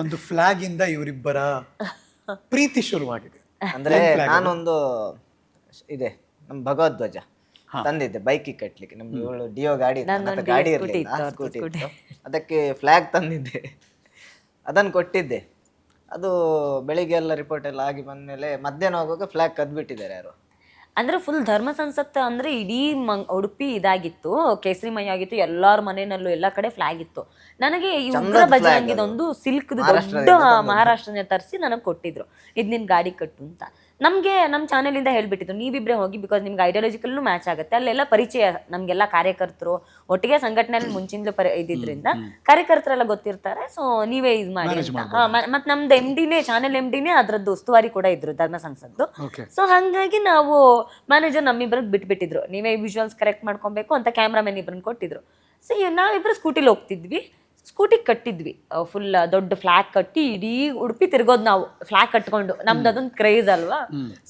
ಒಂದು ಫ್ಲಾಗ್ ಇಂದ ಇವರಿಬ್ಬರ ಪ್ರೀತಿ ಶುರುವಾಗಿದೆ. ಅಂದ್ರೆ ನಾನೊಂದು ಇದೆ ನಮ್ ಭಗವದ್ವಜ ತಂದಿದ್ದೆ ಬೈಕಿಗೆ ಕಟ್ಲಿಕ್ಕೆ. ನಮ್ಗೆ ಇವಳು ಡಿಯೋ ಗಾಡಿ ಇತ್ತು, ನನ್ನ ಹತ್ರ ಗಾಡಿ ಇರಲಿಲ್ಲ ಸ್ಕೂಟಿ ಇತ್ತು. ಅದಕ್ಕೆ ಫ್ಲಾಗ್ ತಂದಿದ್ದೆ. ಅದನ್ನು ಕೊಟ್ಟಿದ್ದೆ. ಅದು ಬೆಳಿಗ್ಗೆ ಎಲ್ಲ ರಿಪೋರ್ಟ್ ಎಲ್ಲ ಆಗಿ ಬಂದ್ಮೇಲೆ ಮಧ್ಯಾಹ್ನ ಹೋಗುವಾಗ ಫ್ಲಾಗ್ ಕದ್ಬಿಟ್ಟಿದ್ದಾರೆ ಯಾರು? ಅಂದ್ರೆ ಫುಲ್ ಧರ್ಮ ಸಂಸತ್ ಅಂದ್ರೆ ಇಡೀ ಮಂಗ್ ಉಡುಪಿ ಇದಾಗಿತ್ತು ಕೇಸರಿಮಯ ಆಗಿತ್ತು ಎಲ್ಲಾರ ಮನೆಯಲ್ಲೂ ಎಲ್ಲಾ ಕಡೆ ಫ್ಲಾಗ್ ಇತ್ತು. ನನಗೆ ಈ ಉಗ್ರ ಬಜರಂಗಿದೊಂದು ಸಿಲ್ಕ್ ದೊಡ್ಡ ಮಹಾರಾಷ್ಟ್ರನೇ ತರಿಸಿ ನನಗೆ ಕೊಟ್ಟಿದ್ರು. ಇದ್ ನಿನ್ ಗಾಡಿ ಕಟ್ಟು ಅಂತ. ನಮ್ಗೆ ನಮ್ಮ ಚಾನೆಲ್ ಇಂದ ಹೇಳ್ಬಿಟ್ಟಿದ್ರು ನೀವಿಬ್ರೆ ಹೋಗಿ ಬಿಕಾಸ್ ನಿಮ್ಗೆ ಐಡಿಯಾಲಜಿಕಲ್ನು ಮ್ಯಾಚ್ ಆಗುತ್ತೆ. ಅಲ್ಲೆಲ್ಲ ಪರಿಚಯ ನಮಗೆಲ್ಲ ಕಾರ್ಯಕರ್ತರು ಒಟ್ಟಿಗೆ ಸಂಘಟನೆಯಲ್ಲಿ ಮುಂಚಿಂದಲೂ ಪರಿ ಇದ್ದಿದ್ರಿಂದ ಕಾರ್ಯಕರ್ತರೆಲ್ಲ ಗೊತ್ತಿರ್ತಾರೆ. ಸೊ ನೀವೇ ಇದು ಮಾಡಿ ಮತ್ತು ನಮ್ದು ಎಂ ಡಿನೇ ಚಾನೆಲ್ ಎಂ ಡಿನೇ ಅದರದ್ದು ಉಸ್ತುವಾರಿ ಕೂಡ ಇದ್ರು ಧರ್ಮ ಸಂಸದ್ದು. ಸೊ ಹಾಗಾಗಿ ನಾವು ಮ್ಯಾನೇಜರ್ ನಮ್ಮಿಬ್ಬರಿಗೆ ಬಿಟ್ಬಿಟ್ಟಿದ್ರು. ನೀವೇ ವಿಜುವಲ್ಸ್ ಕರೆಕ್ಟ್ ಮಾಡ್ಕೊಬೇಕು ಅಂತ ಕ್ಯಾಮ್ರಾಮನ್ ಇಬ್ಬರನ್ನ ಕೊಟ್ಟಿದ್ರು. ಸೊ ನಾವಿಬ್ಬರು ಸ್ಕೂಟಿಲಿ ಹೋಗ್ತಿದ್ವಿ. ಸ್ಕೂಟಿ ಕಟ್ಟಿದ್ವಿ. ಫುಲ್ ದೊಡ್ಡ ಫ್ಲಾಗ್ ಕಟ್ಟಿ ಇಡೀ ಉಡುಪಿ ತಿರ್ಗೋದು ನಾವು. ಫ್ಲಾಗ್ ಕಟ್ಕೊಂಡು. ನಮ್ದು ಅದೊಂದು ಕ್ರೇಜ್ ಅಲ್ವಾ?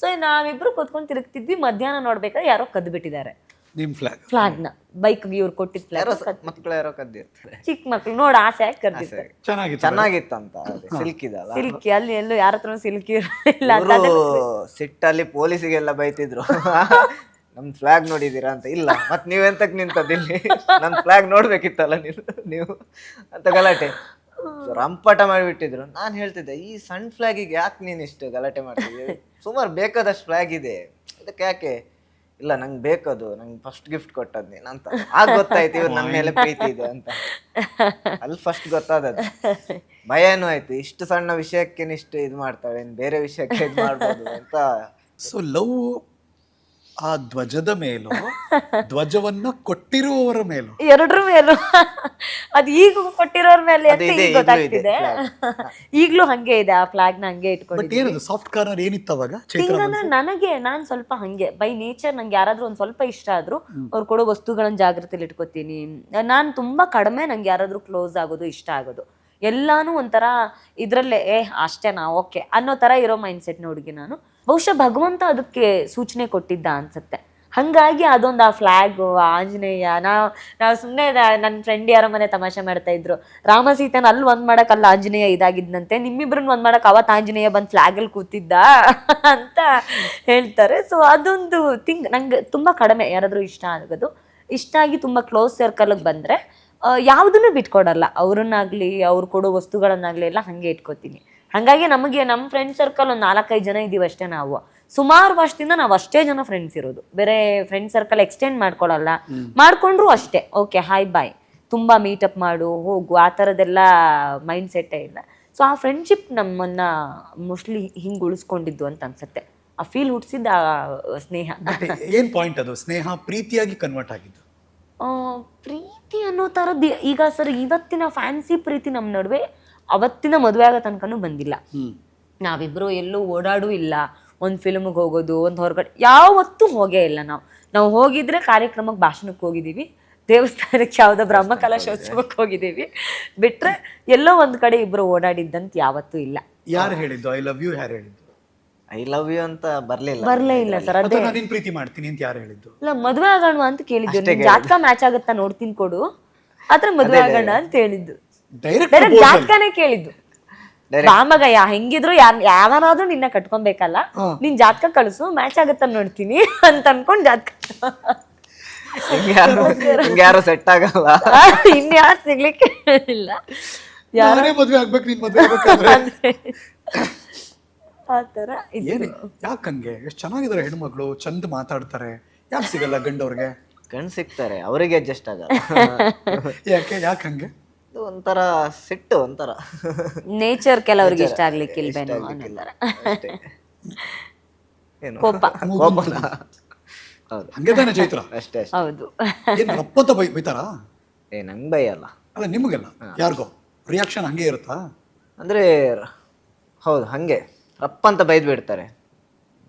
ಸೊ ನಾವಿಬ್ರು ಕೂತ್ಕೊಂಡು ತಿರುಗ್ತಿದ್ವಿ. ಮಧ್ಯಾಹ್ನ ನೋಡ್ಬೇಕಾದ್ರೆ ಯಾರೋ ಕದ್ದು ಬಿಟ್ಟಿದ್ದಾರೆ ನಿಮ್ ಫ್ಲಾಗ್ ಫ್ಲಾಗ್ನ ಬೈಕ್ ಇವ್ರು ಕೊಟ್ಟಿದ್ ಯಾರೋ ಫ್ಲಾಗ್ ಮಕ್ಕಳು ಯಾರೋ ಕದ್ದಿರ್ತಾರೆ. ಚಿಕ್ಕ ಮಕ್ಳು. ನೋಡ ಆಸೆ ಆಗಿ ಕದ್ದಿರ್ತಾರೆ ಚೆನ್ನಾಗಿತ್ತು. ಚೆನ್ನಾಗಿತ್ತಂತ. ಸಿಲ್ಕ್ ಇದಲ್ಲ ಸಿಲ್ಕಿ ಅಲ್ಲಿ. ಎಲ್ಲೂ ಯಾರ ಹತ್ರ ಸಿಲ್ಕಿ ಇವರು ಸಿಟ್ಟಲ್ಲಿ ಪೊಲೀಸಿಗೆಲ್ಲ ಬೈತಿದ್ರು. ನಮ್ ಫ್ಲಾಗ್ ನೋಡಿದೀರಾ ಅಂತ? ಇಲ್ಲ. ಮತ್ ನೀವೆಂತಕ್ ನಿಂತದಿಲ್ಲಿ ನನ್ ಫ್ಲಾಗ್ ನೋಡ್ಬೇಕಿತ್ತಲ್ಲ ನೀವು ನೀವು? ಅಂತ ಗಲಾಟೆ. ರಂಪಾಟ ಮಾಡಿಬಿಟ್ಟಿದ್ರು. ನಾನ್ ಹೇಳ್ತಿದ್ದೆ, ಈ ಸಣ್ಣ ಫ್ಲಾಗಿಗೆ ಯಾಕೆ ನೀನ್ ಇಷ್ಟು ಗಲಾಟೆ ಮಾಡ್ತಿದ್ದೆ? ಸುಮಾರು ಬೇಕಾದಷ್ಟು ಫ್ಲಾಗ್ ಇದೆ. ಅದಕ್ಕೆ ಯಾಕೆ? ಇಲ್ಲ, ನಂಗೆ ಬೇಕದು. ನಂಗೆ ಫಸ್ಟ್ ಗಿಫ್ಟ್ ಕೊಟ್ಟದ್ ನೀನ್ ಅಂತ. ಆಗ ಗೊತ್ತಾಯ್ತು, ಇವ್ರು ನಮ್ಮ ಮೇಲೆ ಪ್ರೀತಿ ಇದೆ ಅಂತ. ಅಲ್ಲಿ ಫಸ್ಟ್ ಗೊತ್ತಾದದ್ದು. ಭಯನೂ ಆಯ್ತು. ಇಷ್ಟು ಸಣ್ಣ ವಿಷಯಕ್ಕೆ ಇಷ್ಟು ಇದು ಮಾಡ್ತಾಳೆ. ಬೇರೆ ವಿಷಯಕ್ಕೆ ಇದು ಮಾಡ್ಬೋದು ಅಂತ. ಸೊ ಲವ್ ಆ ಧ್ವಜದ ಮೇಲೂ ಧ್ವಜವನ್ನ ಕೊಟ್ಟಿರುವವರ ಮೇಲೂ? ಎರಡರ ಮೇಲೂ. ಅದು ಈಗ ಕೊಟ್ಟಿರೋರ ಮೇಲೆ ಅಂತ ಈಗ ಗೊತ್ತಾಗ್ತಿದೆ. ಈಗಲೂ ಹಂಗೆ ಇದೆ ಆ ಫ್ಲಾಗ್ನ ಹಂಗೆ ಬಟ್ ಏನದು ಸಾಫ್ಟ್ ಕಾರ್ನರ್ ಏನಿತ್ತು ಅವಾಗ? ಚೈತ್ರ ನನಗೆ ನಾನ್ ಸ್ವಲ್ಪ ಹಂಗೆ ಬೈ ನೇಚರ್ ನಂಗೆ ಯಾರಾದ್ರೂ ಒಂದ್ ಸ್ವಲ್ಪ ಇಷ್ಟ ಆದ್ರೂ ಅವ್ರು ಕೊಡೋ ವಸ್ತುಗಳನ್ನ ಜಾಗ್ರತೆಯಲ್ಲಿ ಇಟ್ಕೋತೀನಿ. ನಾನ್ ತುಂಬಾ ಕಡಿಮೆ ನಂಗೆ ಯಾರಾದ್ರೂ ಕ್ಲೋಸ್ ಆಗೋದು ಇಷ್ಟ ಆಗೋದು. ಎಲ್ಲಾನು ಒಂಥರ ಇದ್ರಲ್ಲೇ ಏ ಅಷ್ಟೇನಾ? ಓಕೆ ಅನ್ನೋ ತರ ಇರೋ ಮೈಂಡ್ ಸೆಟ್ ಹುಡುಗಿ ನಾನು. ಬಹುಶಃ ಭಗವಂತ ಅದಕ್ಕೆ ಸೂಚನೆ ಕೊಟ್ಟಿದ್ದ ಅನ್ಸುತ್ತೆ. ಹಂಗಾಗಿ ಅದೊಂದು ಆ ಫ್ಲಾಗ್ ಆಂಜನೇಯ ನಾವು ನಾವು ಸುಮ್ಮನೆ ನನ್ನ ಫ್ರೆಂಡ್ ಯಾರ ಮನೆ ತಮಾಷೆ ಮಾಡ್ತಾ ಇದ್ರು. ರಾಮ ಸೀತನ ಅಲ್ಲಿ ಒಂದ್ ಮಾಡಕ್ ಅಲ್ಲಿ ಆಂಜನೇಯ ಇದಾಗಿದ್ದಂತೆ ನಿಮ್ಮಿಬ್ರನ್ನ ಒಂದ್ ಮಾಡಕ್ ಅವತ್ ಆಂಜನೇಯ ಬಂದ್ ಫ್ಲಾಗ್ ಅಲ್ಲಿ ಕೂತಿದ್ದ? ಅಂತ ಹೇಳ್ತಾರೆ. ಸೊ ಅದೊಂದು ಥಿಂಗ್ ನಂಗೆ ತುಂಬಾ ಕಡಿಮೆ, ಯಾರಾದ್ರೂ ಇಷ್ಟ ಆಗೋದು. ಇಷ್ಟ ಆಗಿ ತುಂಬಾ ಕ್ಲೋಸ್ ಸರ್ಕಲ್ಗೆ ಬಂದ್ರೆ ಯಾವ್ದನ್ನು ಬಿಟ್ಕೊಡಲ್ಲ. ಅವ್ರನ್ನಾಗ್ಲಿ, ಅವ್ರು ಕೊಡೋ ವಸ್ತುಗಳನ್ನಾಗ್ಲಿ ಎಲ್ಲ ಹಂಗೆ ಇಟ್ಕೋತೀನಿ. ಹಂಗಾಗಿ ನಮಗೆ ನಮ್ಮ ಫ್ರೆಂಡ್ ಸರ್ಕಲ್ ಒಂದು ನಾಲ್ಕೈದು ಜನ ಇದ್ದೀವಿ ಅಷ್ಟೇ ನಾವು. ಸುಮಾರು ವರ್ಷದಿಂದ ನಾವು ಅಷ್ಟೇ ಜನ ಫ್ರೆಂಡ್ಸ್ ಇರೋದು. ಬೇರೆ ಫ್ರೆಂಡ್ ಸರ್ಕಲ್ ಎಕ್ಸ್ಟೆಂಡ್ ಮಾಡ್ಕೊಳಲ್ಲ. ಮಾಡ್ಕೊಂಡ್ರು ಅಷ್ಟೇ. ಓಕೆ ಹಾಯ್ ಬಾಯ್ ತುಂಬಾ ಮೀಟಪ್ ಮಾಡು ಹೋಗು ಆ ಥರದ್ದೆಲ್ಲ ಮೈಂಡ್ ಸೆಟ್ಟೇ ಇಲ್ಲ. ಸೊ ಆ ಫ್ರೆಂಡ್ಶಿಪ್ ನಮ್ಮನ್ನ ಮೋಸ್ಟ್ಲಿ ಹಿಂಗೆ ಉಳಿಸ್ಕೊಂಡಿದ್ದು ಅಂತ ಅನ್ಸುತ್ತೆ. ಆ ಫೀಲ್ ಹುಟ್ಟಿಸಿದ ಸ್ನೇಹ. ಏನು ಪಾಯಿಂಟ್ ಅದು? ಸ್ನೇಹ ಪ್ರೀತಿಯಾಗಿ ಕನ್ವರ್ಟ್ ಆಗಿದ್ದು? ಆ, ಪ್ರೀತಿ ಅನ್ನೋ ಥರದ್ದು ಈಗ ಸರ್ ಇವತ್ತಿನ ಫ್ಯಾನ್ಸಿ ಪ್ರೀತಿ ನಮ್ಮ ನಡುವೆ ಅವತ್ತಿನ ಮದುವೆ ಆಗೋ ತನಕನೂ ಬಂದಿಲ್ಲ. ನಾವಿಬ್ರು ಎಲ್ಲೂ ಓಡಾಡೂ ಇಲ್ಲ. ಒಂದು ಫಿಲ್ಮ್ಗೆ ಹೋಗೋದು ಒಂದು ಹೊರಗಡೆ ಯಾವತ್ತೂ ಹೋಗೇ ಇಲ್ಲ ನಾವು. ನಾವು ಹೋಗಿದ್ರೆ ಕಾರ್ಯಕ್ರಮಕ್ಕೆ ಭಾಷಣಕ್ಕೆ ಹೋಗಿದ್ದೀವಿ. ದೇವಸ್ಥಾನಕ್ಕೆ ಯಾವುದೋ ಬ್ರಹ್ಮ ಕಲಶೋತ್ಸವಕ್ಕೆ ಹೋಗಿದ್ದೀವಿ. ಬಿಟ್ರೆ ಎಲ್ಲೋ ಒಂದು ಕಡೆ ಇಬ್ರು ಓಡಾಡಿದ್ದಂತ ಯಾವತ್ತೂ ಇಲ್ಲ. ಯಾರು ಹೇಳಿದ್ದು? ಐ ಲವ್ ಯು ಯಾರು ಹೇಳಿದ್ದು? ಐ ಲವ್ ಯು ಅಂತ ಬರ್ಲಿಲ್ಲ ಬರಲೇ ಇಲ್ಲ ಸರ್ ಅದೇ. ಅಥವಾ ನಾನು ನಿನ್ ಪ್ರೀತಿ ಮಾಡ್ತೀನಿ ಅಂತ ಯಾರು ಹೇಳಿದ್ದು? ಇಲ್ಲ ಮದುವೆ ಆಗೋಣ ಅಂತ ಕೇಳಿದ್ದು. ಜಾತಕ ಮ್ಯಾಚ್ ಆಗುತ್ತಾ ನೋಡ್ತೀನಿ ಕೊಡು. ಆದ್ರೆ ಮದುವೆ ಆಗೋಣ ಅಂತ ಹೇಳಿದ್ದು. ಡೈರೆಕ್ಟ್ ಜಾತಕನೇ ಕೇಳಿದ್ದು. ರಾಮಗ ಹೆಂಗಿದ್ರು ಯಾರ್ ಯಾವನಾದ್ರೂ ನಿನ್ನ ಕಟ್ಕೊಬೇಕಲ್ಲ? ನಿನ್ ಜಾತಕ ಕಳಿಸು ಮ್ಯಾಚ್ ಆಗತ್ತ ನೋಡ್ತೀನಿ ಅಂತ ಅನ್ಕೊಂಡ್ ಜಾತಕ. ಯಾರು ಸೆಟ್ ಆಗಲ್ಲ. ಇನ್ಯಾರು ಸಿಗ್ಲಿಕ್ಕೆ ಇಲ್ಲ. ಯಾರೇ ಮದ್ವೆ ಆಗ್ಬೇಕು ನಿನ್ ಮದ್ವೆ ಆತರ ಇದು. ಏನ್ ಯಾಕಂಗೆ ಎಷ್ಟು ಚೆನ್ನಾಗಿದ್ದಾರೆ ಹೆಣ್ಮಕ್ಳು ಚಂದ ಮಾತಾಡ್ತಾರೆ. ಯಾಕೆ ಸಿಗಲ್ಲ ಗಂಡವ್ರಿಗೆ? ಕಣ್ ಸಿಗ್ತಾರೆ ಅವರಿಗೆ ಅಡ್ಜಸ್ಟ್ ಆಗಲ್ಲ. ಯಾಕೆ ಯಾಕಂಗೆ ಇದು ಒಂಥರ ಸಿಟ್ಟು ಒಂಥರ. ನೇಚರ್ ಕೆಲವ್ರಿಗೆ ಇಷ್ಟ ಆಗ್ಲಿಕ್ಕಿಲ್ವೇನೋ ಅನ್ನೋತರ ಅಷ್ಟೇ. ಏನು? ಕೋಪ. ಕೋಪನ? ಹೌದು. ಹಂಗೆ ತಾನೆ ಚೈತ್ರ? ಅಷ್ಟೇ ಅಷ್ಟೇ. ಹೌದು. ಏನ್ ರಪ್ಪತ್ತ ಬೈ ಬೈತಾರಾ? ಏ ನಂಗೆ ಬೈಯಲ್ಲ. ಅಲ್ಲ ನಿಮಗೆಲ್ಲ? ಯಾರಿಗೋ? ರಿಯಾಕ್ಷನ್ ಹಂಗೆ ಇರುತ್ತಾ? ಅಂದ್ರೆ ಹೌದು ಹಂಗೆ. ರಪ್ಪ ಅಂತ ಬೈದ್ ಬಿಡ್ತಾರೆ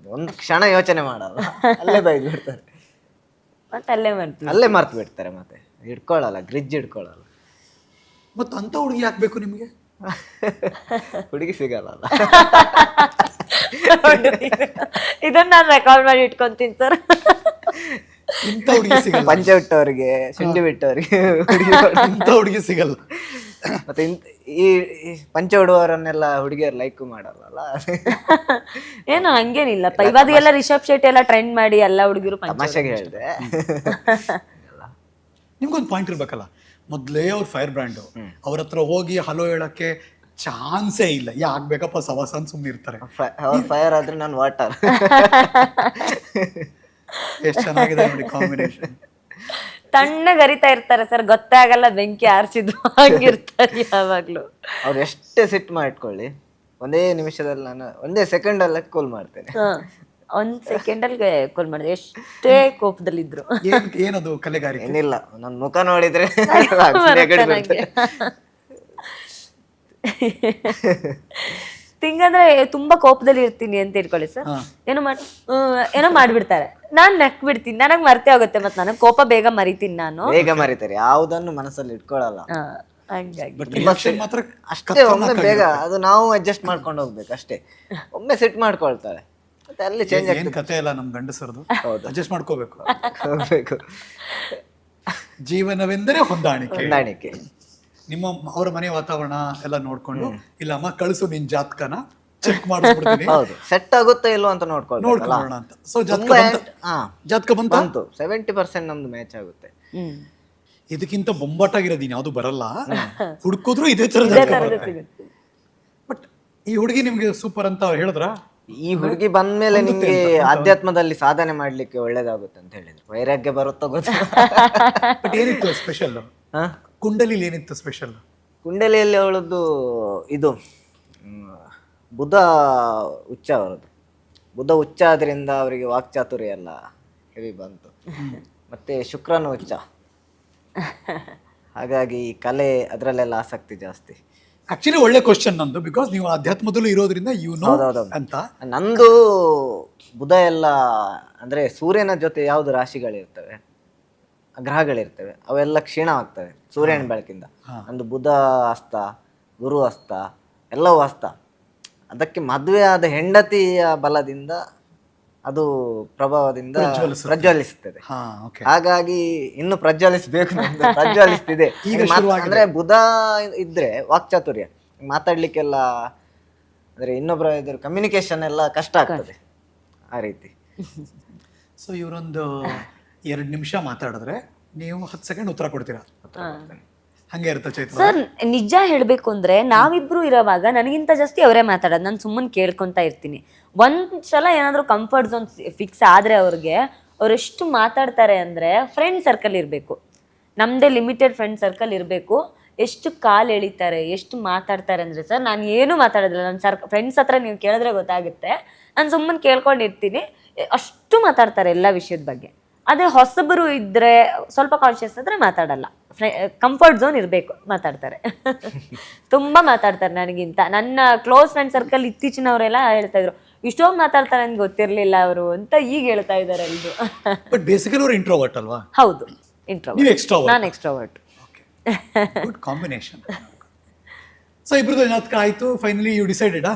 ಒಂದು ಕ್ಷಣ ಯೋಚನೆ ಮಾಡಲ್ಲ. ಅಲ್ಲೇ ಬೈದ್ ಬಿಡ್ತಾರೆ ಮತ್ತೆ ಅಲ್ಲೇ ಮಾಡ್ತೀವಿ ಅಲ್ಲೇ ಮರ್ತು ಬಿಡ್ತಾರೆ ಮತ್ತೆ. ಹಿಡ್ಕೊಳ್ಳಲ್ಲ ಗ್ರಿಜ್ ಹಿಡ್ಕೊಳ್ಳಲ್ಲ ಮತ್ತ ಅಂತ ಹುಡುಗಿ ಹಾಕ್ಬೇಕು ಬೇಕು ನಿಮ್ಗೆ? ಹುಡುಗಿ ಸಿಗಲ್ಲ ಇದನ್ನ ನಾನು ರೆಕಾರ್ಡ್ ಮಾಡಿ ಇಟ್ಕೊಂತೀನಿ ಸರ್ ಇಂಥ ಹುಡುಗಿ ಸಿಗಲ್ಲ. ಪಂಚೆ ಬಿಟ್ಟವ್ರಿಗೆ ಶುಂಠಿ ಬಿಟ್ಟವರಿಗೆ ಹುಡುಗಿ ಇಂಥ ಹುಡುಗಿ ಸಿಗಲ್ಲ. ಮತ್ತೆ ಈ ಪಂಚ ಪಂಚೆ ಉಡುವವರನ್ನೆಲ್ಲ ಹುಡುಗಿಯರು ಲೈಕ್ ಮಾಡಲ್ಲ ಏನು ಹಂಗೇನಿಲ್ಲ ಇವಾಗ ಎಲ್ಲ ರಿಷಬ್ ಶೆಟ್ಟಿ ಎಲ್ಲ ಟ್ರೆಂಡ್ ಮಾಡಿ ಎಲ್ಲ ಹುಡುಗಿರು ತಮಾಷೆಗೆ ಹೇಳಿದೆ. ನಿಮ್ಗೊಂದು ಪಾಯಿಂಟ್ ಇರ್ಬೇಕಲ್ಲ. ಮೊದಲೇ ಅವ್ರು ಫೈರ್ ಬ್ರ್ಯಾಂಡು. ಅವ್ರ ಹತ್ರ ಹೋಗಿ ಹಲೋ ಹೇಳಕ್ಕೆ ಚಾನ್ಸೇ ಇಲ್ಲ. ಯಾಕೆ ಬೇಕಪ್ಪ ಸವಾಸ ಅಂತ ಸುಮ್ಮನೆ ಇರ್ತಾರೆ. ಅವ್ರ ಫೈರ್ ಆದ್ರೆ ನಾನು ವಾಟರ್. ಎಷ್ಟು ಚೆನ್ನಾಗಿದೆ ನೋಡಿ ಕಾಂಬಿನೇಷನ್. ತಣ್ಣಗೆ ಅರಿತಾ ಇರ್ತಾರೆ ಸರ್. ಗೊತ್ತೇ ಆಗಲ್ಲ ಬೆಂಕಿ ಆರಿಸಿದ್ರು ಹಂಗಿರ್ತಾರೆ ಯಾವಾಗ್ಲೂ. ಅವ್ರು ಎಷ್ಟೇ ಸಿಟ್ ಮಾಡ್ಕೊಳ್ಳಿ ಒಂದೇ ನಿಮಿಷದಲ್ಲಿ ನಾನು ಒಂದೇ ಸೆಕೆಂಡ್ ಅಲ್ಲ ಕೂಲ್ ಮಾಡ್ತೇನೆ. ಹ. ಒಂದ್ ಸೆಕೆಂಡ್ ಅಲ್ಲಿ ಕಾಲ್ ಮಾಡಿದೆ. ಎಷ್ಟೇ ಕೋಪದಲ್ಲಿದ್ರು. ಏನ್ ಏನದು ಕಲೆಗಾರಿಕೆ? ಏನಿಲ್ಲ. ನನ್ನ ಮುಖ ನೋಡಿದ್ರೆ ತಿಂಗಂದ್ರೆ ನೆಗಡಿ ಬರ್ತದೆ. ಥಿಂಗ್ ಅಂದ್ರೆ ತುಂಬಾ ಕೋಪದಲ್ಲಿ ಇರ್ತೀನಿ ಅಂತ ಇಟ್ಕೊಳ್ಳಿ ಸರ್. ಏನೋ ಮಾಡ್ ಹ್ಮ್, ಏನೋ ಮಾಡ್ಬಿಡ್ತಾರೆ. ನಾನ್ ನಕ್ ಬಿಡ್ತೀನಿ. ನನಗ್ ಮರ್ತೇ ಹೋಗುತ್ತೆ ಮತ್ತೆ ನನಗ್ ಕೋಪ ಬೇಗ ಮರಿತೀನಿ ನಾನು. ಬೇಗ ಮರಿತಾರೆ. ಯಾವುದನ್ನು ಮನಸ್ಸಲ್ಲಿ ಇಟ್ಕೊಳ್ಳಲ್ಲ ಹ, ಹಂಗಾಗಿ. ಬಟ್ ರಿಯಾಕ್ಷನ್ ಮಾತ್ರ ಅಷ್ಟೇ ಒಮ್ಮೆ ಬೇಗ ಅದು ನಾವು ಅಡ್ಜಸ್ಟ್ ಮಾಡ್ಕೊಂಡು ಹೋಗ್ಬೇಕು ಅಷ್ಟೇ. ಒಮ್ಮೆ ಸೆಟ್ ಮಾಡ್ಕೊಳ್ತಾರೆ. ಮತ್ತೆ ಅಲ್ಲಿ ಚೇಂಜ್ ಏನ್ ಕತೆ ಇಲ್ಲ ನಮ್ ಗಂಡಸರದು. ಅಡ್ಜಸ್ಟ್ ಮಾಡ್ಕೋಬೇಕು. ಹೋಗ್ಬೇಕು ಜೀವನವೆಂದರೆ ಹೊಂದಾಣಿಕೆ. ಹೊಂದಾಣಿಕೆ. ನಿಮ್ಮ ಅವರ ಮನೆ ವಾತಾವರಣ ಎಲ್ಲ ನೋಡ್ಕೊಂಡು ಇಲ್ಲ ಅಮ್ಮ ಕಳಿಸು ನಿನ್ ಜಾತಕನ ಚೆಕ್ ಮಾಡಿಸ್ಬಿಡ್ತೀನಿ ಹೌದು. ಸೆಟ್ ಆಗುತ್ತಾ ಇಲ್ವೋ ಅಂತ ನೋಡ್ಕೊಂಡು ನೋಡ್ಕೊಳ್ಳೋಣ ಅಂತ. ಸೊ ಜಾತಕ ಬಂತು ಹಾ. ಜಾತಕ ಬಂತ? ಬಂತು. ಸೆವೆಂಟಿ ಪರ್ಸೆಂಟ್ ನಮ್ದು ಮ್ಯಾಚ್ ಆಗುತ್ತೆ. ಇದಕ್ಕಿಂತ ಬೊಂಬಾಟಾಗಿರೋದು ಯಾವುದು ಬರಲ್ಲ. ಹುಡ್ಕೋದ್ರು ಇದೇ ತರ ಬಟ್ ಈ ಹುಡುಗಿ ನಿಮ್ಗೆ ಸೂಪರ್ ಅಂತ ಹೇಳಿದ್ರ? ಈ ಹುಡುಗಿ ಬಂದ್ಮೇಲೆ ನಿಮ್ಗೆ ಆಧ್ಯಾತ್ಮದಲ್ಲಿ ಸಾಧನೆ ಮಾಡ್ಲಿಕ್ಕೆ ಒಳ್ಳೇದಾಗುತ್ತೆ ಅಂತ ಹೇಳಿದ್ರು. ವೈರಾಗ್ಯ ಬರುತ್ತೋ ಗೊತ್ತಿಲ್ಲ ಬಟ್ ಏನಿತ್ತು ಸ್ಪೆಷಲ್? ಕುಂಡಲಿಲಿ ಏನಿತ್ತು ಸ್ಪೆಷಲ್ ಕುಂಡಲಿಯಲ್ಲಿ ಅವಳದ್ದು ಇದು ಮ್, ಬುಧ ಉಚ್ಚ ಅವರದ್ದು ಬುಧ ಉಚ್ಚ ಆದ್ರಿಂದ ಅವರಿಗೆ ವಾಕ್ಚಾತುರ್ಯ ಎಲ್ಲ ಹೆವಿ ಬಂತು. ಮತ್ತೆ ಶುಕ್ರನು ಉಚ್ಚ ಹಾಗಾಗಿ ಕಲೆ ಅದರಲ್ಲೆಲ್ಲ ಆಸಕ್ತಿ ಜಾಸ್ತಿ. ಆಕ್ಚುಲಿ ಒಳ್ಳೆ ಕ್ವಶನ್ ನಂದು ಬಿಕಾಸ್ ನೀವು ಅಧ್ಯಾತ್ಮದಲ್ಲೂ ಇರೋದ್ರಿಂದ ಯು ನೋ. ಅಂತ. ನಂದು ಬುಧ ಎಲ್ಲ ಅಂದ್ರೆ ಸೂರ್ಯನ ಜೊತೆ ಯಾವ್ದು ರಾಶಿಗಳಿರ್ತವೆ? ಗ್ರಹಗಳಿರ್ತವೆ ಅವೆಲ್ಲ ಕ್ಷೀಣ ಆಗ್ತವೆ ಸೂರ್ಯನ ಬೆಳಕಿಂದ. ನಂದು ಬುಧ ಅಸ್ತ ಗುರು ಅಸ್ತ ಎಲ್ಲವೂ ಅಸ್ತ. ಅದಕ್ಕೆ ಮದುವೆ ಆದ ಹೆಂಡತಿಯ ಬಲದಿಂದ ಅದು ಪ್ರಭಾವದಿಂದ ಪ್ರಜ್ವಲಿಸುತ್ತದೆ. ಹಾ ಓಕೆ ಹಾಗಾಗಿ ಇನ್ನು ಪ್ರಜ್ವಲಿಸಬೇಕು. ಪ್ರಜ್ವಲಿಸ್ತಿದೆ. ಈಗ. ಅಂದ್ರೆ ಬುಧ ಇದ್ರೆ ವಾಕ್ಚಾತುರ್ಯ ಮಾತಾಡ್ಲಿಕ್ಕೆಲ್ಲ ಅಂದ್ರೆ ಇನ್ನೊಬ್ಬರ ಇದ್ರೆ ಕಮ್ಯುನಿಕೇಶನ್ ಎಲ್ಲ ಕಷ್ಟ ಆಗ್ತದೆ ಆ ರೀತಿ. ಸೊ ಇವರೊಂದು ಎರಡು ನಿಮಿಷ ಮಾತಾಡಿದ್ರೆ ನೀವು ಹತ್ತು ಸೆಕೆಂಡ್ ಉತ್ತರ ಕೊಡ್ತೀರಾ? ಹಂಗೆ ಇರುತ್ತೆ ಚೈತ್ರ. ಸರ್ ನಿಜ ಹೇಳಬೇಕು ಅಂದ್ರೆ ನಾವಿಬ್ರು ಇರೋವಾಗ ನನಗಿಂತ ಜಾಸ್ತಿ ಅವರೇ ಮಾತಾಡೋದು. ನಾನು ಸುಮ್ಮನೆ ಕೇಳ್ಕೊಂತ ಇರ್ತೀನಿ. ಒಂದ್ ಸಲ ಏನಾದ್ರು ಕಂಫರ್ಟ್ ಝೋನ್ ಫಿಕ್ಸ್ ಆದ್ರೆ ಅವ್ರಿಗೆ ಅವ್ರೆಷ್ಟು ಮಾತಾಡ್ತಾರೆ ಅಂದ್ರೆ ಫ್ರೆಂಡ್ ಸರ್ಕಲ್ ಇರಬೇಕು. ನಮ್ಮದೇ ಲಿಮಿಟೆಡ್ ಫ್ರೆಂಡ್ ಸರ್ಕಲ್ ಇರಬೇಕು. ಎಷ್ಟು ಕಾಲು ಎಳಿತಾರೆ, ಎಷ್ಟು ಮಾತಾಡ್ತಾರೆ ಅಂದ್ರೆ ಸರ್, ನಾನು ಏನು ಮಾತಾಡೋದಿಲ್ಲ. ನನ್ನ ಸರ್ ಫ್ರೆಂಡ್ಸ್ ಹತ್ರ ನೀವು ಕೇಳಿದ್ರೆ ಗೊತ್ತಾಗುತ್ತೆ. ನಾನು ಸುಮ್ಮನೆ ಕೇಳ್ಕೊಂಡಿರ್ತೀನಿ. ಅಷ್ಟು ಮಾತಾಡ್ತಾರೆ ಎಲ್ಲ ವಿಷಯದ ಬಗ್ಗೆ. ಅದೇ ಹೊಸಬರು ಇದ್ದರೆ ಸ್ವಲ್ಪ ಕಾನ್ಶಿಯಸ್ ಆದ್ರೆ ಮಾತಾಡಲ್ಲ. ಕಂಫರ್ಟ್ ಝೋನ್ ಇರಬೇಕು, ಮಾತಾಡ್ತಾರೆ. ತುಂಬಾ ಮಾತಾಡ್ತಾರೆ ನನಗಿಂತ. ನನ್ನ ಕ್ಲೋಸ್ ಫ್ರೆಂಡ್ ಸರ್ಕಲ್ ಇತ್ತೀಚಿನವರೆಲ್ಲ ಹೇಳ್ತಾ ಇದ್ರು ಇಷ್ಟೊಂದು ಮಾತಾಡ್ತಾರೆ ಅಂತ ಗೊತ್ತಿರ್ಲಿಲ್ಲ ಅವರು ಅಂತ ಈಗ ಹೇಳ್ತಾ ಇದ್ದಾರೆ ಎಲ್ರು. ಬಟ್ ಬೇಸಿಕಲಿ ಅವ್ರು ಇಂಟ್ರೋವರ್ಟ್ ಅಲ್ವಾ? ಹೌದು ಇಂಟ್ರೋವರ್ಟ್ ಎಕ್ಸ್ಟ್ರಾವರ್ಟ್ ನಾನು ಎಕ್ಸ್ಟ್ರೋವರ್ಟ್ ಗುಡ್ ಕಾಂಬಿನೇಷನ್ ಸೊ ಇಬ್ರದ್ದು ಜಾತಕ ಆಯ್ತು? ಫೈನಲಿ ಯು ಡಿಸೈಡೆಡಾ.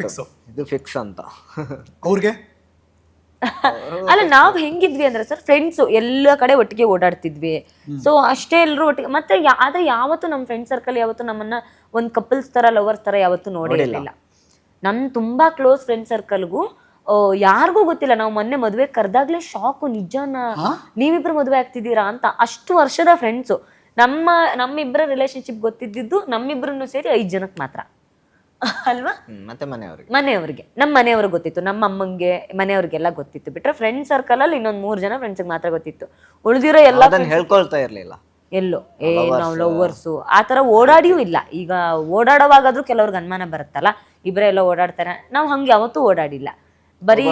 ಫಿಕ್ಸು ಇದು ಫಿಕ್ಸ್ ಅಂತ. ಅವ್ರಿಗೆ? ಅಲ್ಲ ನಾವ್ ಹೆಂಗಿದ್ವಿ ಅಂದ್ರೆ ಸರ್ ಫ್ರೆಂಡ್ಸ್ ಎಲ್ಲ ಕಡೆ ಒಟ್ಟಿಗೆ ಓಡಾಡ್ತಿದ್ವಿ. ಸೊ ಅಷ್ಟೇ ಎಲ್ಲರೂ ಒಟ್ಟಿಗೆ ಮತ್ತೆ ಯಾ- ಆದ್ರೆ ಯಾವತ್ತು ನಮ್ಮ ಫ್ರೆಂಡ್ ಸರ್ಕಲ್ ಯಾವತ್ತು ನಮ್ಮನ್ನ ಒಂದ್ ಕಪಲ್ಸ್ ತರ ಲವರ್ಸ್ ತರ ಯಾವತ್ತು ನೋಡೇ ಇರಲಿಲ್ಲ ತುಂಬ ಕ್ಲೋಸ್ ಫ್ರೆಂಡ್ ಸರ್ಕಲ್ಗೂ ಯಾರಿಗೂ ಗೊತ್ತಿಲ್ಲ. ನಾವು ಮೊನ್ನೆ ಮದುವೆ ಕರೆದಾಗ್ಲೇ ಶಾಕು ನಿಜನ? ನೀವಿಬ್ರು ಮದುವೆ ಆಗ್ತಿದ್ದೀರಾ ಅಂತ ಅಷ್ಟು ವರ್ಷದ ಫ್ರೆಂಡ್ಸು ನಮ್ಮ ನಮ್ಮಿಬ್ಬರ ರಿಲೇಶನ್ಶಿಪ್ ಗೊತ್ತಿದ್ದಿದ್ದು ನಮ್ಮಿಬ್ಬರನ್ನು ಸೇರಿ ಐದ್ ಜನಕ್ಕೆ ಮಾತ್ರ. ಅಲ್ವಾ? ಮತ್ತೆ ಮನೆಯವ್ರಿಗೆ. ಮನೆಯವ್ರಿಗೆ. ನಮ್ಮ ಮನೆಯವ್ರಿಗೆ ಗೊತ್ತಿತ್ತು. ನಮ್ಮ ಅಮ್ಮಂಗೆ ಮನೆಯವ್ರಿಗೆಲ್ಲ ಗೊತ್ತಿತ್ತು. ಬಿಟ್ರೆ ಫ್ರೆಂಡ್ ಸರ್ಕಲ್ ಅಲ್ಲಿ ಇನ್ನೊಂದು ಮೂರ್ ಜನ ಫ್ರೆಂಡ್ಸ್ ಮಾತ್ರ ಗೊತ್ತಿತ್ತು. ಉಳಿದಿರೋ ಎಲ್ಲ ಅದನ್ನ ಹೇಳ್ಕೊಳ್ತಾ ಇರ್ಲಿಲ್ಲ. ಎಲ್ಲೋ? ಏ ನಾವು ಲವರ್ಸ್ ಆ ತರ ಓಡಾಡಿಯೂ ಇಲ್ಲ. ಈಗ ಓಡಾಡೋವಾಗಾದ್ರೂ ಕೆಲವ್ರಿಗೆ ಅನುಮಾನ ಬರುತ್ತಲ್ಲ. ಇಬ್ಬರೇ ಎಲ್ಲ ಓಡಾಡ್ತಾರೆ. ನಾವು ಹಂಗೆ ಯಾವತ್ತೂ ಓಡಾಡಿಲ್ಲ. ಬರೀ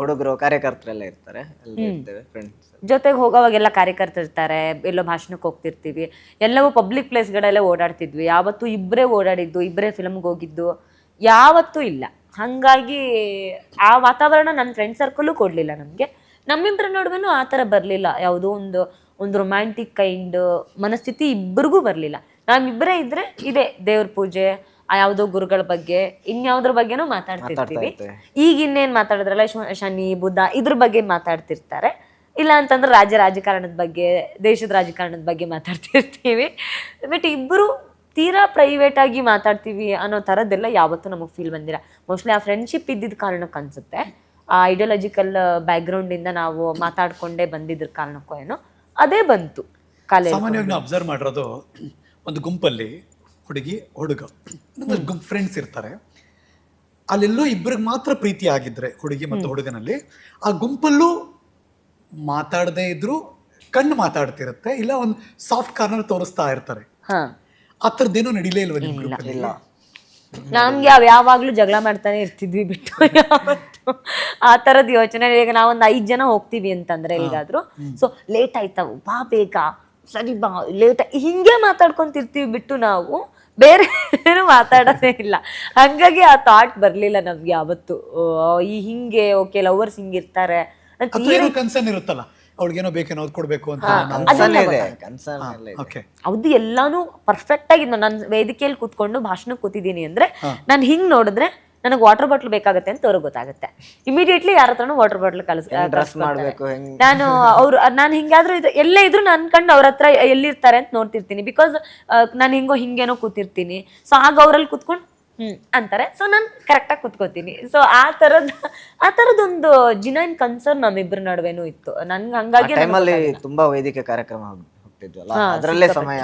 ಹುಡುಗರು ಕಾರ್ಯಕರ್ತರೆಲ್ಲ ಇರ್ತಾರೆ ಎಲ್ಲರೂ ಇರ್ತೇವೆ ಫ್ರೆಂಡ್ಸ್ ಜೊತೆಗೆ ಹೋಗೋವಾಗೆಲ್ಲ ಕಾರ್ಯಕರ್ತರು ಇರ್ತಾರೆ ಎಲ್ಲೋ ಭಾಷಣಕ್ಕೆ ಹೋಗ್ತಿರ್ತೀವಿ. ಎಲ್ಲವೂ ಪಬ್ಲಿಕ್ ಪ್ಲೇಸ್ಗಳಲ್ಲೇ ಓಡಾಡ್ತಿದ್ವಿ. ಯಾವತ್ತೂ ಇಬ್ಬರೇ ಓಡಾಡಿದ್ದು ಇಬ್ಬರೇ ಫಿಲ್ಮ್ಗೆ ಹೋಗಿದ್ದು ಯಾವತ್ತೂ ಇಲ್ಲ. ಹಂಗಾಗಿ ಆ ವಾತಾವರಣ ನನ್ನ ಫ್ರೆಂಡ್ ಸರ್ಕಲ್ಲೂ ಕೊಡಲಿಲ್ಲ ನಮಗೆ. ನಮ್ಮಿಬ್ಬರ ನಡುವೆನೂ ಆ ಥರ ಬರಲಿಲ್ಲ. ಯಾವುದೋ ಒಂದು ಒಂದು ರೊಮ್ಯಾಂಟಿಕ್ ಕೈಂಡ್ ಮನಸ್ಥಿತಿ ಇಬ್ಬರಿಗೂ ಬರಲಿಲ್ಲ. ನಾವಿಬ್ಬರೇ ಇದ್ದರೆ ಇದೆ ದೇವ್ರ ಪೂಜೆ ಯಾವ್ದೋ ಗುರುಗಳ ಬಗ್ಗೆ ಇನ್ಯಾವ್ದ್ರ ಬಗ್ಗೆನೂ ಮಾತಾಡ್ತಿರ್ತೀವಿ. ಈಗ ಇನ್ನೇನ್ ಮಾತಾಡಿದ್ರಲ್ಲ ಶನಿ ಬುದ್ಧ ಇದ್ರ ಬಗ್ಗೆ ಮಾತಾಡ್ತಿರ್ತಾರೆ. ಇಲ್ಲ ಅಂತಂದ್ರೆ ರಾಜ್ಯ ರಾಜಕಾರಣದ ಬಗ್ಗೆ ದೇಶದ ರಾಜಕಾರಣದ ಬಗ್ಗೆ ಮಾತಾಡ್ತಿರ್ತೀವಿ. ಬಟ್ ಇಬ್ಬರು ತೀರಾ ಪ್ರೈವೇಟ್ ಆಗಿ ಮಾತಾಡ್ತೀವಿ ಅನ್ನೋ ಥರದ್ದೆಲ್ಲ ಯಾವತ್ತೂ ನಮಗೆ ಫೀಲ್ ಬಂದಿರ ಮೋಸ್ಟ್ಲಿ ಆ ಫ್ರೆಂಡ್ಶಿಪ್ ಇದ್ದಿದ್ದ ಕಾರಣಕ್ಕೆ ಅನ್ಸುತ್ತೆ. ಆ ಐಡಿಯಾಲಜಿಕಲ್ ಬ್ಯಾಕ್ಗ್ರೌಂಡಿಂದ ನಾವು ಮಾತಾಡ್ಕೊಂಡೇ ಬಂದಿದ್ರ ಕಾರಣಕ್ಕೂ ಏನೋ ಅದೇ ಬಂತು. ಕಾಲೇಜ್ ಸಾಮಾನ್ಯವಾಗಿ ನಾವು ಅಬ್ಸರ್ವ್ ಮಾಡಿರೋದು ಒಂದು ಗುಂಪಲ್ಲಿ ಹುಡುಗಿ ಹುಡುಗ. ಗುಡ್ ಫ್ರೆಂಡ್ಸ್ ಇರ್ತಾರೆ. ಅಲ್ಲೆಲ್ಲೋ ಇಬ್ಬರಿಗೆ ಮಾತ್ರ ಪ್ರೀತಿ ಆಗಿದ್ರೆ ಹುಡುಗಿ ಮತ್ತು ಹುಡುಗನಲ್ಲಿ ಆ ಗುಂಪಲ್ಲೂ ಮಾತಾಡದೇ ಇದ್ರು ಕಣ್ಣು ಮಾತಾಡ್ತಿರುತ್ತೆ ಇಲ್ಲ ಒಂದು ಸಾಫ್ಟ್ ಕಾರ್ನರ್ ತೋರಿಸ್ತಾ ಇರ್ತಾರೆ. ಹಾ. ಆ ಥರದ್ದೇನು ನಡೀಲೇ ಇಲ್ವ ಇಲ್ಲ ನಮ್ಗೆ ಅವ್ ಯಾವಾಗ್ಲೂ ಜಗಳ ಮಾಡ್ತಾನೆ ಇರ್ತಿದ್ವಿ ಬಿಟ್ಟು ಯಾವತ್ತು. ಆ ತರದ ಯೋಚನೆ. ಈಗ ನಾವೊಂದು ಐದ್ ಜನ ಹೋಗ್ತೀವಿ ಅಂತಂದ್ರೆ ಎಲ್ಲಿಗಾದ್ರೂ ಸೊ ಲೇಟ್ ಆಯ್ತಾವ. ಬಾ ಬೇಗ. ಸರಿ ಬಾ ಲೇಟ್ ಹಿಂಗೆ ಮಾತಾಡ್ಕೊಂತಿರ್ತೀವಿ ಬಿಟ್ಟು ನಾವು ಬೇರೆ ಏನು ಮಾತಾಡೋದೇ ಇಲ್ಲ. ಹಂಗಾಗಿ ಆ ಥಾಟ್ ಬರ್ಲಿಲ್ಲ ನಮ್ಗೆ ಯಾವತ್ತು. ಈ ಹಿಂಗೆ ಓಕೆ ಲವರ್ಸ್ ಹಿಂಗಿರ್ತಾರೆ ಇರ್ತಾರೆ. ಅಥವಾ ಏನೋ ಕನ್ಸರ್ನ್ ಇರುತ್ತಲ್ಲ ಅವ್ಳಿಗೇನೋ ಬೇಕೇನೋ ಅದ್ ಕೊಡ್ಬೇಕು ಅಂತ ನಾವು ಇದೆ ಕನ್ಸರ್ನ್ ಇದೆ. ಓಕೆ ಅದು ಎಲ್ಲಾನು ಪರ್ಫೆಕ್ಟ್ ಆಗಿ ನಾನು ವೇದಿಕೆಯಲ್ಲಿ ಕೂತ್ಕೊಂಡು ಭಾಷಣ ಕೂತಿದ್ದೀನಿ ಅಂದ್ರೆ ನಾನು ಹಿಂಗ್ ನೋಡಿದ್ರೆ ನನಗೆ ವಾಟರ್ ಬಾಟ್ಲ್ ಬೇಕಾಗುತ್ತೆ ಅಂತ ಅವ್ರಿಗೆ ಗೊತ್ತಾಗುತ್ತೆ. ಇಮಿಡಿಯೇಟ್ಲಿ ಯಾರ ಹತ್ರನೂ ವಾಟರ್ ಬಾಟ್ಲ್ ಮಾಡಬೇಕು ನಾನು ಅವ್ರು ನಾನು ಹಿಂಗಾದ್ರೂ ಇದು ಎಲ್ಲೇ ಇದ್ರು ನಾನು ಕಂಡು ಅವ್ರ ಹತ್ರ ಎಲ್ಲಿರ್ತಾರೆ ಅಂತ ನೋಡ್ತಿರ್ತೀನಿ. ಬಿಕಾಸ್ ನಾನು ಹಿಂಗೋ ಹಿಂಗೇನೋ ಕೂತಿರ್ತೀನಿ. ಸೊ ಆಗ ಅವರಲ್ಲಿ ಕೂತ್ಕೊಂಡು ಹ್ಮ್ ಅಂತಾರೆ. ಸೊ ನಾನು ಕರೆಕ್ಟಾಗಿ ಕುತ್ಕೋತೀನಿ. ಸೊ ಆ ತರದ್ ಆ ತರದೊಂದು ಜಿನೈನ್ ಕನ್ಸರ್ನ್ ನಮ್ಮಿಬ್ಬರ ನಡುವೆನೂ ಇತ್ತು. ನನ್ಗೆ ಹಂಗಾಗಿ ತುಂಬಾ ವೈದಿಕ ಕಾರ್ಯಕ್ರಮ ಹೋಗ್ತಿದ್ವಲ್ಲ ಅದ್ರಲ್ಲೇ ಸಮಯ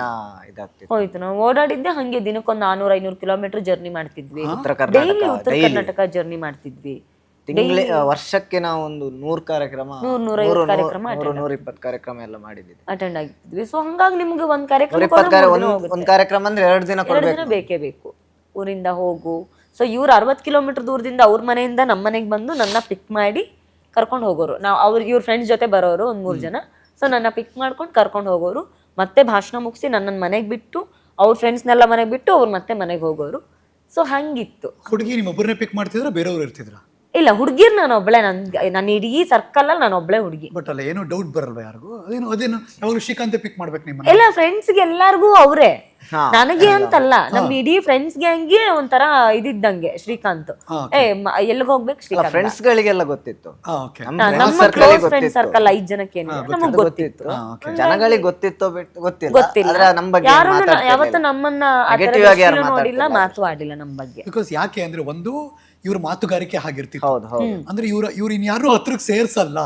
ಇದಾಗ್ತಿತ್ತು. ಹೋಯ್ತು ನಾವು ಓಡಾಡಿದ್ದೆ ಹಂಗೆ ದಿನಕ್ಕೊಂದು ನಾನೂರ ಐನೂರು ಕಿಲೋಮೀಟರ್ ಜರ್ನಿ ಮಾಡ್ತಿದ್ವಿ. ಉತ್ತರ ಡೈಲಿ ಕರ್ನಾಟಕ ಉತ್ತರ ಡೈಲಿ ಕರ್ನಾಟಕ ಜರ್ನಿ ಮಾಡ್ತಿದ್ವಿ. ತಿಂಗ್ಳಿ ವರ್ಷಕ್ಕೆ ನಾವು ಒಂದು ನೂರ್ ಕಾರ್ಯಕ್ರಮ ನೂರ್ ನೂರೈವತ್ತು ನೂರು- ಕಾರ್ಯಕ್ರಮ ನೂರು ನೂರ ಇಪ್ಪತ್ತು ಕಾರ್ಯಕ್ರಮ ಎಲ್ಲ ಮಾಡಿದ್ವಿ ಅಟೆಂಡ್ ಆಗಿದ್ವಿ. ಸೊ ಹಂಗಾಗಿ ನಿಮ್ಗೆ ಒಂದ್ ಕಾರ್ಯಕ್ರಮ ನೂರ ಇಪ್ಪತ್ತು ಕಾರ್ಯ ಒಂದ್ ಒಂದ್ ಕಾರ್ಯಕ್ರಮ ಅಂದ್ರೆ ಎರಡು ದಿನ ಎರಡು ಕೊಡ್ಬೇಕು. ದಿನ ಬೇಕೇ ಬೇಕು. ಊರಿಂದ ಹೋಗು. ಸೊ ಇವ್ರು ಅರವತ್ತು ಕಿಲೋಮೀಟರ್ ದೂರದಿಂದ ಅವ್ರ ಮನೆಯಿಂದ ನಮ್ಮ ಮನೆಗೆ ಬಂದು ನನ್ನ ಪಿಕ್ ಮಾಡಿ ಕರ್ಕೊಂಡು ಹೋಗೋರು. ನಾವು ಅವ್ರಿಗೆ ಇವ್ರ ಫ್ರೆಂಡ್ಸ್ ಜೊತೆ ಬರೋರು ಒಂದು ಮೂರು ಜನ. ಸೊ ನನ್ನ ಪಿಕ್ ಮಾಡ್ಕೊಂಡು ಕರ್ಕೊಂಡು ಹೋಗೋರು. ಮತ್ತೆ ಭಾಷಣ ಮುಗಿಸಿ ನನ್ನನ್ನು ಮನೆಗೆ ಬಿಟ್ಟು ಅವ್ರ ಫ್ರೆಂಡ್ಸ್ನೆಲ್ಲ ಮನೆಗೆ ಬಿಟ್ಟು ಅವ್ರು ಮತ್ತೆ ಮನೆಗೆ ಹೋಗೋರು. ಸೊ ಹಂಗಿತ್ತು. ಹುಡುಗಿ ನಿಮ್ಮೊಬ್ಬರನ್ನೇ ಪಿಕ್ ಮಾಡ್ತಿದ್ರ ಬೇರೆಯವ್ರು ಇರ್ತಿದ್ರ? ಇಲ್ಲ ಹುಡುಗಿರ್ ನಾನು ಒಬ್ಬಳೆ ನನ್ ನನ್ನ ಇಡೀ ಸರ್ಕಲ್ ಅಲ್ಲಿ ನಾನು ಒಬ್ಳೆ ಹುಡುಗಿ. ಬಟ್ ಅಲ್ಲ ಏನು ಡೌಟ್ ಬರಲ್ವಾ ಯಾರಿಗೂ? ಅದೇನು ಅದೇನು ಯಾವಾಗಲೂ ಶ್ರೀಕಾಂತ್ ಪಿಕ್ ಮಾಡ್ಬೇಕು ನಿಮ್ಮ ಎಲ್ಲ ಫ್ರೆಂಡ್ಸ್ಗೆ ಎಲ್ಲಾರ್ಗೂ ಅವ್ರೆ. ನನಗೆ ಅಂತಲ್ಲ ನಮ್ ಇಡೀ ಫ್ರೆಂಡ್ಸ್ ಗ್ಯಾಂಗ್ಗೆ ಒಂಥರ ಇದಿದ್ದಂಗೆ ಶ್ರೀಕಾಂತ್. ಏ ಎಲ್ಲಿಗೆ ಹೋಗ್ಬೇಕು ಶ್ರೀಕಾಂತ್ ಫ್ರೆಂಡ್ಸ್ ಗಳಿಗೆಲ್ಲ ಗೊತ್ತಿತ್ತು. ನಮ್ಮ ನಮ್ಮ ಕ್ಲೋಸ್ ಫ್ರೆಂಡ್ ಸರ್ಕಲ್ ಐದ್ ಜನಕ್ಕೆ ನಮಗ್ ಗೊತ್ತಿತ್ತು. ಜನಗಳಿಗೆ ಗೊತ್ತಿತ್ತೋ ಬಿಟ್ಟು ಗೊತ್ತಿಲ್ಲ. ಗೊತ್ತಿಲ್ಲ. ನಮ್ಮ ಬಗ್ಗೆ ಯಾರು ಯಾವತ್ತು ನಮ್ಮನ್ನ ನೋಡಿಲ್ಲ. ಮಾತು ಆಡಿಲ್ಲ ನಮ್ ಬಗ್ಗೆ. ಬಿಕಾಸ್ ಯಾಕೆ ಅಂದ್ರೆ ಒಂದು ಇವ್ರ ಮಾತುಗಾರಿಕೆ ಆಗಿರ್ತಿತ್ತು. ಹೌದು ಹೌದು. ಅಂದ್ರೆ ಇವ್ರ ಇವ್ರ ಇನ್ಯಾರು ಹತ್ರಕ್ಕೆ ಸೇರ್ಸಲ್ಲ.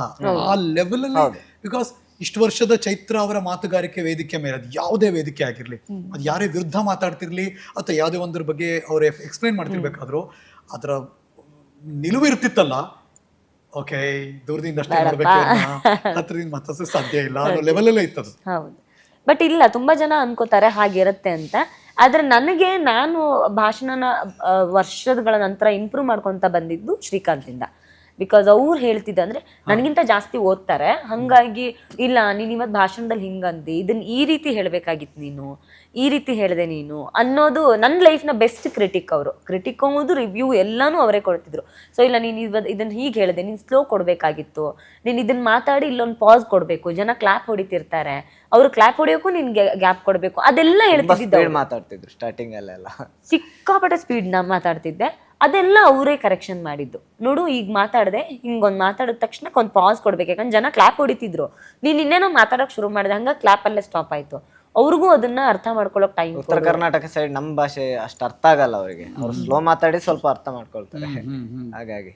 ಆ ಲೆವೆಲ್ ಅಲ್ಲಿ ಬಿಕಾಸ್ ಇಷ್ಟು ವರ್ಷದ ಚೈತ್ರ ಅವರ ಮಾತುಗಾರಿಕೆ ವೇದಿಕೆ ಮೇಲೆ ಅದು ಯಾವುದೇ ವೇದಿಕೆ ಆಗಿರಲಿ ಅದು ಯಾರೇ ವಿರುದ್ಧ ಮಾತಾಡ್ತಿರ್ಲಿ ಅಥವಾ ಯಾವುದೇ ಒಂದ್ರ ಬಗ್ಗೆ ಅವ್ರು ಎಕ್ಸ್ಪ್ಲೈನ್ ಮಾಡ್ತಿರ್ಬೇಕಾದ್ರು ಅದರ ನಿಲುವು ಇರ್ತಿತ್ತಲ್ಲ ಓಕೆ ದೂರದಿಂದ ಅಷ್ಟೇ ಇವ್ರನ್ನ, ಹತ್ರದಿಂದ ಮಾತಾಡ್ಸೋಕೆ ಸಾಧ್ಯ ಇಲ್ಲ ಅನ್ನೋ ಲೆವೆಲ್ ಅಲ್ಲೇ ಇತ್ತದು. ಹೌದು. ಬಟ್ ಇಲ್ಲ ತುಂಬಾ ಜನ ಅನ್ಕೋತಾರೆ ಹಾಗಿರುತ್ತೆ ಅಂತ. ಆದ್ರೆ ನನಗೆ ನಾನು ಭಾಷಣನ ವರ್ಷಗಳ ನಂತರ ಇಂಪ್ರೂವ್ ಮಾಡ್ಕೊಂತ ಬಂದಿದ್ದು ಶ್ರೀಕಾಂತಿಂದ ಬಿಕಾಸ್ ಅವ್ರು ಹೇಳ್ತಿದ್ದ ಅಂದ್ರೆ ನನಗಿಂತ ಜಾಸ್ತಿ ಓದ್ತಾರೆ. ಹಂಗಾಗಿ ಇಲ್ಲ ನೀನು ಇವತ್ತು ಭಾಷಣದಲ್ಲಿ ಹಿಂಗಂದಿ ಇದನ್ನ ಈ ರೀತಿ ಹೇಳಬೇಕಾಗಿತ್ತು ನೀನು ಈ ರೀತಿ ಹೇಳಿದೆ ನೀನು ಅನ್ನೋದು ನನ್ನ ಲೈಫ್ನ ಬೆಸ್ಟ್ ಕ್ರಿಟಿಕ್ ಅವರು. ಕ್ರಿಟಿಕ್ ಅನ್ನೋದು ರಿವ್ಯೂ ಎಲ್ಲಾನು ಅವರೇ ಕೊಡ್ತಿದ್ರು. ಸೊ ಇಲ್ಲ ನೀನು ಇವತ್ತು ಇದನ್ನ ಹೀಗೆ ಹೇಳಿದೆ ನೀನು ಸ್ಲೋ ಕೊಡಬೇಕಾಗಿತ್ತು. ನೀನು ಇದನ್ನ ಮಾತಾಡಿ ಇಲ್ಲೊಂದು ಪಾಸ್ ಕೊಡಬೇಕು. ಜನ ಕ್ಲಾಪ್ ಹೊಡಿತಿರ್ತಾರೆ. ಅವರು ಕ್ಲಾಪ್ ಹೊಡಿಯೋಕ್ಕೂ ನಿನ್ಗೆ ಗ್ಯಾಪ್ ಕೊಡಬೇಕು. ಅದೆಲ್ಲ ಹೇಳ್ತಿದ್ದೆ ಮಾತಾಡ್ತಿದ್ರು ಸ್ಟಾರ್ಟಿಂಗ್ ಅಲ್ಲೆಲ್ಲ. ಸಿಕ್ಕಾಪಟ್ಟೆ ಸ್ಪೀಡ್ ನಾ ಮಾತಾಡ್ತಿದ್ದೆ. ಅದೆಲ್ಲ ಅವರೇ ಕರೆಕ್ಷನ್ ಮಾಡಿದ್ದು. ನೋಡು ಈಗ ಮಾತಾಡಿದೆ ಹಿಂಗೊಂದು ಮಾತಾಡಿದ ತಕ್ಷಣ ಒಂದು ಪಾಸ್ ಕೊಡ್ಬೇಕು. ಯಾಕಂದ್ರೆ ಜನ ಕ್ಲಾಪ್ ಹೊಡಿತಿದ್ರು. ನೀನು ಇನ್ನೇನೋ ಮಾತಾಡೋಕೆ ಶುರು ಮಾಡಿದೆ ಹಂಗೆ ಕ್ಲಾಪ್ ಅಲ್ಲೇ ಸ್ಟಾಪ್ ಆಯ್ತು. ಅವ್ರಿಗೂ ಅದನ್ನ ಅರ್ಥ ಮಾಡ್ಕೊಳ್ಳೋಕೆ ಟೈಮ್ ಉತ್ತರ ಕರ್ನಾಟಕ ಸೈಡ್ ನಮ್ಮ ಭಾಷೆ ಅಷ್ಟು ಅರ್ಥ ಆಗಲ್ಲ ಅವರಿಗೆ. ಅವ್ರು ಸ್ಲೋ ಮಾತಾಡಿ ಸ್ವಲ್ಪ ಅರ್ಥ ಮಾಡ್ಕೊಳ್ತಾರೆ. ಹಾಗಾಗಿ.